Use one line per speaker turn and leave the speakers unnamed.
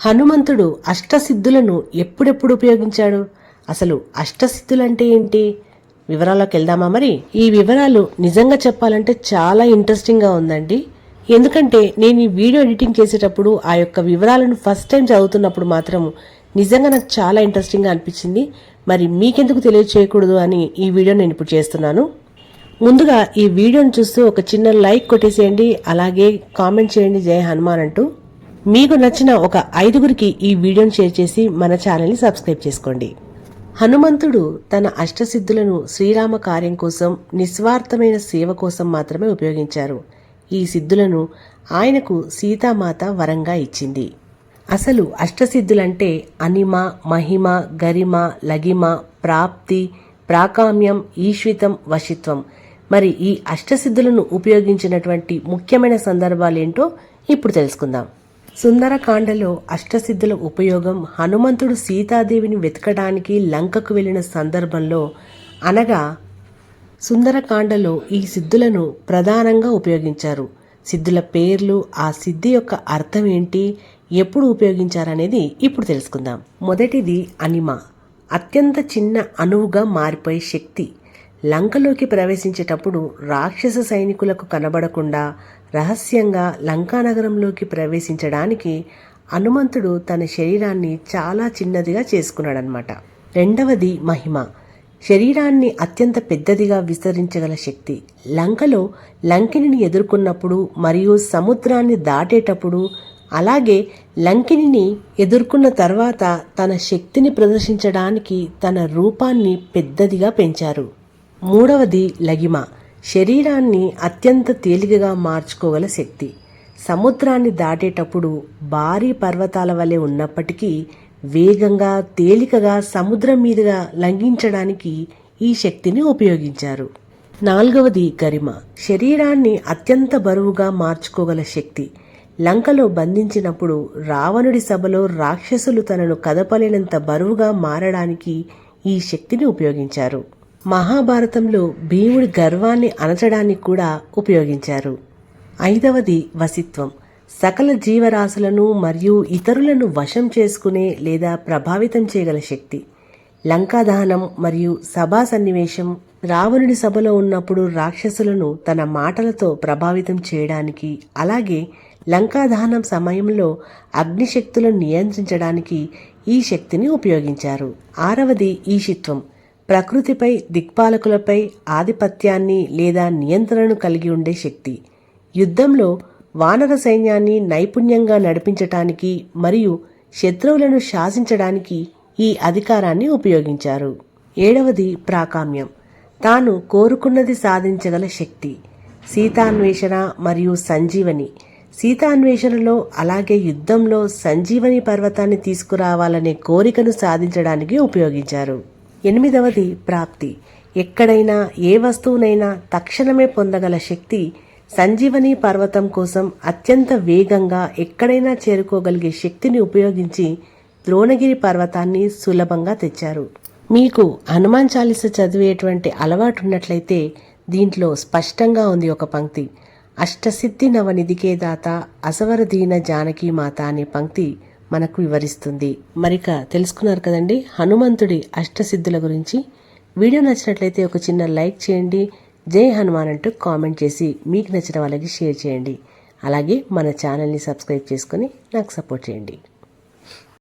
హనుమంతుడు అష్టసిద్ధులను ఎప్పుడెప్పుడు ఉపయోగించాడు? అసలు అష్టసిద్ధులంటే ఏంటి? వివరాల్లోకి వెళ్దామా మరి? ఈ వివరాలు నిజంగా చెప్పాలంటే చాలా ఇంట్రెస్టింగ్గా ఉందండి. ఎందుకంటే నేను ఈ వీడియో ఎడిటింగ్ చేసేటప్పుడు ఆ యొక్క వివరాలను ఫస్ట్ టైం చదువుతున్నప్పుడు మాత్రం నిజంగా నాకు చాలా ఇంట్రెస్టింగ్గా అనిపించింది. మరి మీకెందుకు తెలియచేయకూడదు అని ఈ వీడియో నేను ఇప్పుడు చేస్తున్నాను. ముందుగా ఈ వీడియోను చూస్తూ ఒక చిన్న లైక్ కొట్టేసేయండి. అలాగే కామెంట్ చేయండి. జయ హనుమాన్ అంటూ. మీకు నచ్చిన ఒక ఐదుగురికి ఈ వీడియోను షేర్ చేసి మన ఛానల్ని సబ్స్క్రైబ్ చేసుకోండి. హనుమంతుడు తన అష్టసిద్ధులను శ్రీరామ కార్యం కోసం నిస్వార్థమైన సేవ కోసం మాత్రమే ఉపయోగించారు. ఈ సిద్ధులను ఆయనకు సీతామాత వరంగా ఇచ్చింది. అసలు అష్టసిద్ధులంటే అనిమ మహిమ గరిమ లగిమ ప్రాప్తి ప్రాకామ్యం ఈశ్వితం వశిత్వం. మరి ఈ అష్టసిద్ధులను ఉపయోగించినటువంటి ముఖ్యమైన సందర్భాలేంటో ఇప్పుడు తెలుసుకుందాం. సుందరకాండలో అష్టసిద్ధుల ఉపయోగం హనుమంతుడు సీతాదేవిని వెతకడానికి లంకకు వెళ్ళిన సందర్భంలో అనగా సుందరకాండలో ఈ సిద్ధులను ప్రధానంగా ఉపయోగించారు. సిద్ధుల పేర్లు ఆ సిద్ధి యొక్క అర్థం ఏంటి ఎప్పుడు ఉపయోగించారనేది ఇప్పుడు తెలుసుకుందాం. మొదటిది అనిమ. అత్యంత చిన్న అణువుగా మారిపోయే శక్తి. లంకలోకి ప్రవేశించేటప్పుడు రాక్షస సైనికులకు కనబడకుండా రహస్యంగా లంకానగరంలోకి ప్రవేశించడానికి హనుమంతుడు తన శరీరాన్ని చాలా చిన్నదిగా చేసుకున్నాడనమాట రెండవది మహిమ. శరీరాన్ని అత్యంత పెద్దదిగా విస్తరించగల శక్తి. లంకలో లంకిని ఎదుర్కొన్నప్పుడు మరియు సముద్రాన్ని దాటేటప్పుడు అలాగే లంకిని ఎదుర్కొన్న తర్వాత తన శక్తిని ప్రదర్శించడానికి తన రూపాన్ని పెద్దదిగా పెంచారు. మూడవది లగిమ. శరీరాన్ని అత్యంత తేలికగా మార్చుకోగల శక్తి. సముద్రాన్ని దాటేటప్పుడు భారీ పర్వతాల వలె ఉన్నప్పటికీ వేగంగా తేలికగా సముద్రం మీదుగా లంఘించడానికి ఈ శక్తిని ఉపయోగించారు. నాలుగవది గరిమ. శరీరాన్ని అత్యంత బరువుగా మార్చుకోగల శక్తి. లంకలో బంధించినప్పుడు రావణుడి సభలో రాక్షసులు తనను కదపలేనంత బరువుగా మారడానికి ఈ శక్తిని ఉపయోగించారు. మహాభారతంలో భీముడి గర్వాన్ని అణచడానికి కూడా ఉపయోగించారు. ఐదవది వసిత్వం సకల జీవరాశులను మరియు ఇతరులను వశం చేసుకునే లేదా ప్రభావితం చేయగల శక్తి. లంకాదహనం మరియు సభా సన్నివేశం రావణుడి సభలో ఉన్నప్పుడు రాక్షసులను తన మాటలతో ప్రభావితం చేయడానికి అలాగే లంకాదహనం సమయంలో అగ్నిశక్తులను నియంత్రించడానికి ఈ శక్తిని ఉపయోగించారు. ఆరవది ఈశిత్వం. ప్రకృతిపై దిక్పాలకులపై ఆధిపత్యాన్ని లేదా నియంత్రణను కలిగి ఉండే శక్తి. యుద్ధంలో వానర సైన్యాన్ని నైపుణ్యంగా నడిపించటానికి మరియు శత్రువులను శాసించడానికి ఈ అధికారాన్ని ఉపయోగించారు. ఏడవది ప్రాకామ్యం. తాను కోరుకున్నది సాధించగల శక్తి. సీతాన్వేషణ మరియు సంజీవని. సీతాన్వేషణలో అలాగే యుద్ధంలో సంజీవని పర్వతాన్ని తీసుకురావాలనే కోరికను సాధించడానికి ఉపయోగించారు. ఎనిమిదవది ప్రాప్తి. ఎక్కడైనా ఏ వస్తువునైనా తక్షణమే పొందగల శక్తి సంజీవని పర్వతం కోసం అత్యంత వేగంగా ఎక్కడైనా చేరుకోగలిగే శక్తిని ఉపయోగించి ద్రోణగిరి పర్వతాన్ని సులభంగా తెచ్చారు. మీకు హనుమాన్ చాలీస చదివేటువంటి అలవాటు ఉన్నట్లయితే దీంట్లో స్పష్టంగా ఉంది ఒక పంక్తి. అష్టసిద్ధి నవనిధికే దాత అసవరదీన జానకి మాత అనే పంక్తి మనకు వివరిస్తుంది. మరిక తెలుసుకున్నారు కదండి హనుమంతుడి అష్టసిద్ధుల గురించి. వీడియో నచ్చినట్లయితే ఒక చిన్న లైక్ చేయండి జై హనుమాన్ అంటూ కామెంట్ చేసి మీకు నచ్చిన వాళ్ళకి షేర్ చేయండి. అలాగే మన ఛానల్ని సబ్స్క్రైబ్ చేసుకొని నాకు సపోర్ట్ చేయండి.